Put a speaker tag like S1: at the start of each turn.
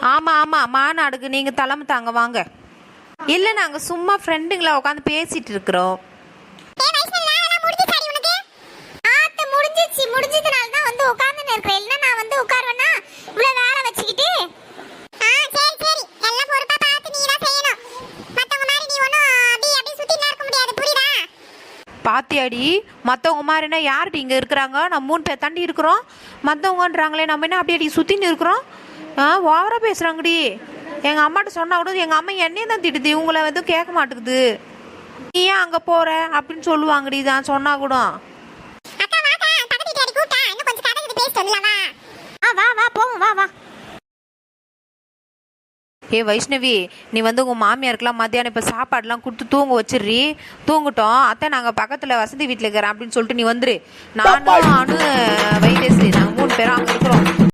S1: ஆமாம் ஆமாம் மாநாடுக்கு நீங்கள் தலைமை தாங்க வாங்க. இல்லை நாங்கள் சும்மா ஃப்ரெண்டுங்களா உட்காந்து பேசிகிட்டு இருக்கிறோம். பாத்தியாடி மற்றவங்க மாதிரினா யார்டி இங்கே இருக்கிறாங்க? நம்ம மூணு பேர் தாண்டி இருக்கிறோம். மற்றவங்கன்றாங்களே நம்ம என்ன அப்படியே சுற்றின்னு இருக்கிறோம்? ஆ ஓவராக பேசுகிறாங்கடி எங்கள் அம்மாட்ட சொன்னால் கூட எங்கள் அம்மா என்னையும் தான் திட்டுது. இவங்கள வந்து கேட்க மாட்டேங்குது நீ ஏன் அங்கே போகிற அப்படின்னு சொல்லுவாங்கடி. தான் சொன்னால் கூட. ஏ வைஷ்ணவி நீ வந்து உங்கள் மாமியாருக்கெல்லாம் மத்தியானம் இப்போ சாப்பாடுலாம் கொடுத்து தூங்க வச்சிடுறி? தூங்கட்டோம். அத்தை நாங்கள் பக்கத்தில் வசதி வீட்டில் இருக்கிறேன் அப்படின்னு சொல்லிட்டு நீ வந்துரு. நானும் அனு வைத்தேசி நாங்கள் மூணு பேரும் அங்கே